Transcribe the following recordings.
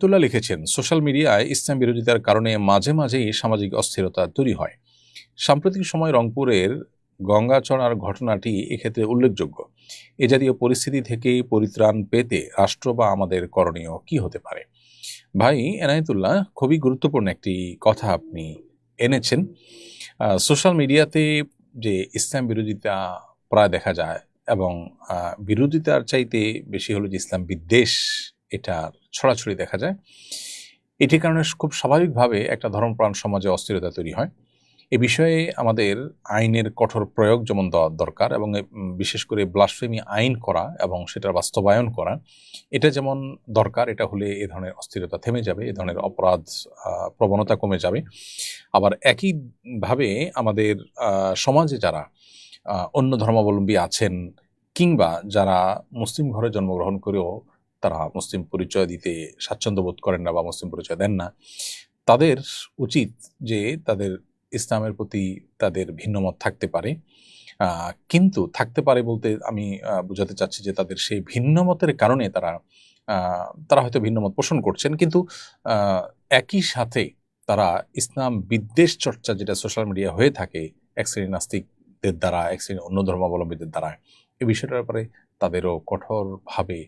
তুল্লাহ লিখেছেন, সোশ্যাল মিডিয়ায় ইসলাম বিরোধিতার কারণে মাঝে মাঝেই সামাজিক অস্থিরতা তৈরি হয়। সাম্প্রতিক সময় রংপুরের গঙ্গাচড়ার ঘটনাটি এক্ষেত্রে উল্লেখযোগ্য। এ জাতীয় পরিস্থিতি থেকে পরিত্রাণ পেতে রাষ্ট্র বা আমাদের করণীয় কি হতে পারে? ভাই, এনায়েতুল্লাহ, খুবই গুরুত্বপূর্ণ একটি কথা আপনি এনেছেন। সোশ্যাল মিডিয়াতে যে ইসলাম বিরোধিতা প্রায় দেখা যায় এবং বিরোধিতার চাইতে বেশি হলো যে ইসলাম বিদ্বেষ। এটা ছড়াছড়ি দেখা যায়। এটির কারণে খুব স্বাভাবিকভাবে একটা ধর্মপ্রাণ সমাজে অস্থিরতা তৈরি হয়। এ বিষয়ে আমাদের আইনের কঠোর প্রয়োগ যেমন দরকার এবং বিশেষ করে ব্লাসফেমি আইন করা এবং সেটার বাস্তবায়ন করা, এটা যেমন দরকার, এটা হলে এ ধরনের অস্থিরতা থেমে যাবে, এ ধরনের অপরাধ প্রবণতা কমে যাবে। আবার একইভাবে আমাদের সমাজে যারা অন্য ধর্মাবলম্বী আছেন কিংবা যারা মুসলিম ঘরে জন্মগ্রহণ করেও তারা মুসলিম পরিচয় দিতে স্বাচ্ছন্দ্য বোধ করেন না বা মুসলিম পরিচয় দেন না, তাদের উচিত যে তাদের ইসলামের প্রতি তাদের ভিন্নমত থাকতে পারে। কিন্তু থাকতে পারে বলতে আমি বোঝাতে চাচ্ছি যে তাদের সেই ভিন্নমতের কারণে তারা তারা হয়তো ভিন্নমত পোষণ করছেন, কিন্তু একই সাথে তারা ইসলাম বিদ্বেষ চর্চা যেটা সোশ্যাল মিডিয়া হয়ে থাকে, এক শ্রেণি নাস্তিকদের দ্বারা, এক শ্রেণি অন্য ধর্মাবলম্বীদের দ্বারা এই বিষয়টার ব্যাপারে তাদেরও কঠোরভাবে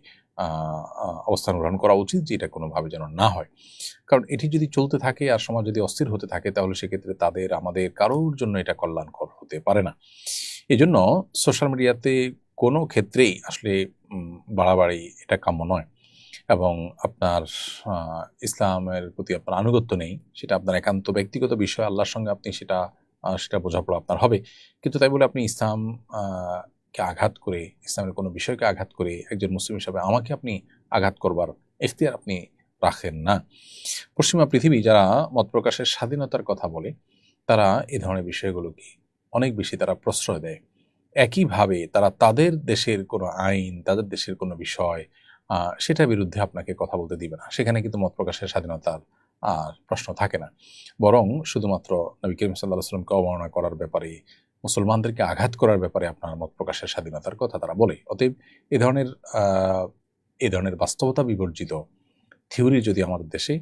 অবস্থান গ্রহণ করা উচিত যে এটা কোনোভাবে যেন না হয়। কারণ এটি যদি চলতে থাকে আর সমাজ যদি অস্থির হতে থাকে তাহলে সেক্ষেত্রে তাদের, আমাদের কারোর জন্য এটা কল্যাণকর হতে পারে না। এই জন্য সোশ্যাল মিডিয়াতে কোনো ক্ষেত্রেই আসলে বাড়াবাড়ি এটা কাম্য নয়। এবং আপনার ইসলামের প্রতি আপনার আনুগত্য নেই, সেটা আপনার একান্ত ব্যক্তিগত বিষয়, আল্লাহর সঙ্গে আপনি সেটা সেটা বোঝাপড়া আপনার হবে। কিন্তু তাই বলে আপনি ইসলাম কে আঘাত করে, ইসলামের কোনো বিষয়কে আঘাত করে একজন মুসলিম হিসাবে আমাকে আপনি আঘাত করবার এখতিয়ার আপনি রাখেন না। পশ্চিমা পৃথিবী যারা মত প্রকাশের স্বাধীনতার কথা বলে, তারা এ ধরনের বিষয়গুলোকে অনেক বেশি তারা প্রশ্রয় দেয়। একইভাবে তারা তাদের দেশের কোনো আইন, তাদের দেশের কোনো বিষয় সেটার বিরুদ্ধে আপনাকে কথা বলতে দিবে না। সেখানে কিন্তু মত প্রকাশের স্বাধীনতার আর প্রশ্ন থাকে না। বরং শুধুমাত্র নবী করিম সাল্লাহ অবমাননা করার ব্যাপারে মুসলমানদেরকে আঘাত করার ব্যাপারে আপনার মত প্রকাশের স্বাধীনতার কথা তারা বলে অতএব এ ধরনের এ ধরনের বাস্তবতা বিবর্জিত থিওরি যদি আমাদের দেশে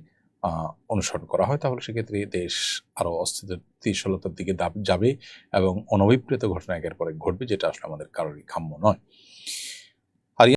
অনুসরণ করা হয়, তাহলে সেক্ষেত্রে দেশ আরও অস্থিতিশীলতার দিকে যাবে এবং অনভিপ্রেত ঘটনা একের পরে ঘটবে, যেটা আসলে আমাদের কারোরই কাম্য নয়।